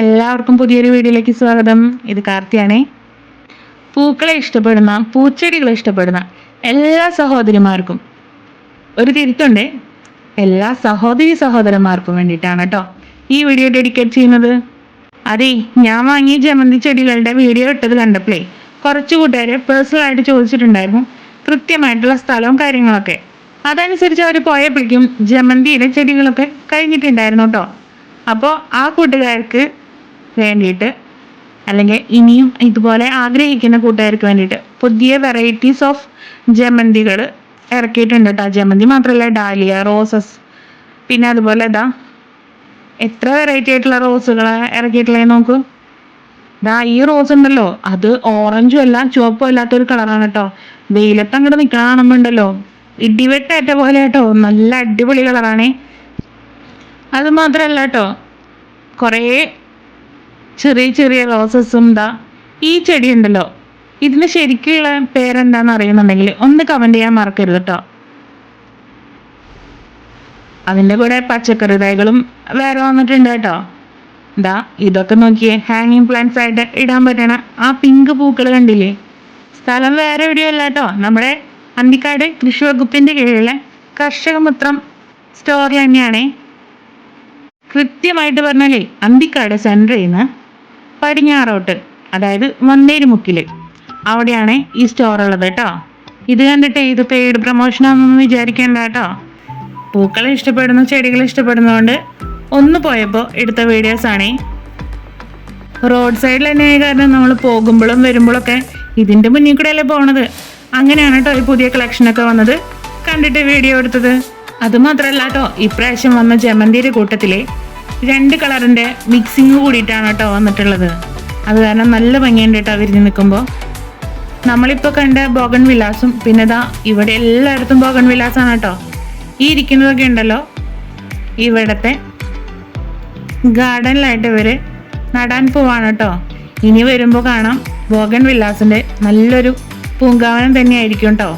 എല്ലാവർക്കും പുതിയൊരു വീഡിയോയിലേക്ക് സ്വാഗതം. ഇത് കാർത്തിയാണേ. പൂക്കളെ ഇഷ്ടപ്പെടുന്ന പൂച്ചെടികളെ ഇഷ്ടപ്പെടുന്ന എല്ലാ സഹോദരിമാർക്കും. ഒരു തിരുത്തുണ്ട്. എല്ലാ സഹോദരി സഹോദരന്മാർക്കും വേണ്ടിയിട്ടാണ് കേട്ടോ ഈ വീഡിയോ ഡെഡിക്കേറ്റ് ചെയ്യുന്നത്. അതെ ഞാൻ വാങ്ങിയ ജമന്തി ചെടികളുടെ വീഡിയോ ഇട്ടത് കണ്ടപ്പോഴേ കുറച്ച് കൂട്ടുകാരെ പേഴ്സണലായിട്ട് ചോദിച്ചിട്ടുണ്ടായിരുന്നു കൃത്യമായിട്ടുള്ള സ്ഥലവും കാര്യങ്ങളൊക്കെ. അതനുസരിച്ച് അവർ പോയപ്പോഴേക്കും ജമന്തിയിലെ ചെടികളൊക്കെ കഴിഞ്ഞിട്ടുണ്ടായിരുന്നു കേട്ടോ. അപ്പോൾ ആ കൂട്ടുകാർക്ക് വേണ്ടിയിട്ട് അല്ലെങ്കിൽ ഇനിയും ഇതുപോലെ ആഗ്രഹിക്കുന്ന കൂട്ടുകാർക്ക് വേണ്ടിയിട്ട് പുതിയ വെറൈറ്റീസ് ഓഫ് ജമന്തികൾ ഇറക്കിയിട്ടുണ്ട് കേട്ടോ ജമന്തി മാത്രമല്ല ഡാലിയ റോസസ് പിന്നെ അതുപോലെ ഇതാ എത്ര വെറൈറ്റി ആയിട്ടുള്ള റോസുകൾ ഇറക്കിയിട്ടുള്ളത് നോക്കൂ. ദാ ഈ റോസ് ഉണ്ടല്ലോ അത് ഓറഞ്ചും അല്ല ചുവപ്പും അല്ലാത്തൊരു കളറാണ് കേട്ടോ വെയിലത്ത് അങ്ങോട്ട് നിൽക്കണ കാണുമ്പോണ്ടല്ലോ ഇടിവെട്ടേറ്റ പോലെ കേട്ടോ നല്ല അടിപൊളി കളറാണേ അത് മാത്രമല്ല കേട്ടോ കുറേ ചെറിയ ചെറിയ റോസസും ഇതാ ഈ ചെടി ഉണ്ടല്ലോ ഇതിന് ശരിക്കുള്ള പേരെന്താണെന്ന് അറിയുന്നുണ്ടെങ്കിൽ ഒന്ന് കമന്റ് ചെയ്യാൻ മറക്കരുത് കേട്ടോ അതിന്റെ കൂടെ പച്ചക്കറി തൈകളും വേറെ വന്നിട്ടുണ്ട് കേട്ടോ ഇതാ ഇതൊക്കെ നോക്കിയേ ഹാങ്ങിങ് പ്ലാന്റ്സ് ആയിട്ട് ഇടാൻ പറ്റണ ആ പിങ്ക് പൂക്കൾ കണ്ടില്ലേ? സ്ഥലം വേറെ എവിടെയല്ല കേട്ടോ നമ്മുടെ അന്തിക്കാട് കൃഷി വകുപ്പിന്റെ കീഴിലെ കർഷക കർഷകമിത്രം സ്റ്റോറിൽ തന്നെയാണേ. കൃത്യമായിട്ട് പറഞ്ഞാലേ അന്തിക്കാട് സെന്ററിൽ നിന്ന് പടിഞ്ഞാറോട്ട് അതായത് മന്തേരിമുക്കിൽ അവിടെയാണ് ഈ സ്റ്റോർ ഉള്ളത് കേട്ടോ. ഇത് കണ്ടിട്ട് ഇത് പെയ്ഡ് പ്രൊമോഷനാണെന്നൊന്നും വിചാരിക്കേണ്ട കേട്ടോ. പൂക്കളെ ഇഷ്ടപ്പെടുന്നു ചെടികളെ ഇഷ്ടപ്പെടുന്നതുകൊണ്ട് ഒന്ന് പോയപ്പോൾ എടുത്ത വീഡിയോസ് ആണേ. റോഡ് സൈഡിൽ തന്നെ കാരണം നമ്മൾ പോകുമ്പോഴും വരുമ്പോഴൊക്കെ ഇതിന്റെ മുന്നിൽ കൂടെ അല്ലേ പോണത്. അങ്ങനെയാണ് കേട്ടോ ഈ പുതിയ കളക്ഷനൊക്കെ വന്നത്. കണ്ടിട്ട് വീഡിയോ എടുത്തത്. അതുമാത്രമല്ല കേട്ടോ ഇപ്രാവശ്യം വന്ന ജമന്തിയുടെ കൂട്ടത്തിലെ രണ്ട് കളറിന്റെ മിക്സിങ് കൂടിയിട്ടാണ് കേട്ടോ വന്നിട്ടുള്ളത്. അത് കാരണം നല്ല ഭംഗിയുണ്ട് കേട്ടോ വിരിഞ്ഞ് നിൽക്കുമ്പോൾ നമ്മളിപ്പോൾ കണ്ട ബോഗൺ വിലാസും പിന്നെ ഇതാ ഇവിടെ എല്ലായിടത്തും ബോഗൺ വിലാസാണ് കേട്ടോ. ഈ ഇരിക്കുന്നതൊക്കെ ഉണ്ടല്ലോ. ഇവിടത്തെ ഗാർഡനിലായിട്ട് ഇവർ നടാൻ പോവാണ് കേട്ടോ. ഇനി വരുമ്പോൾ കാണാം ബോഗൻ വില്ലാസിന്റെ നല്ലൊരു പൂങ്കാവനം തന്നെയായിരിക്കും കേട്ടോ.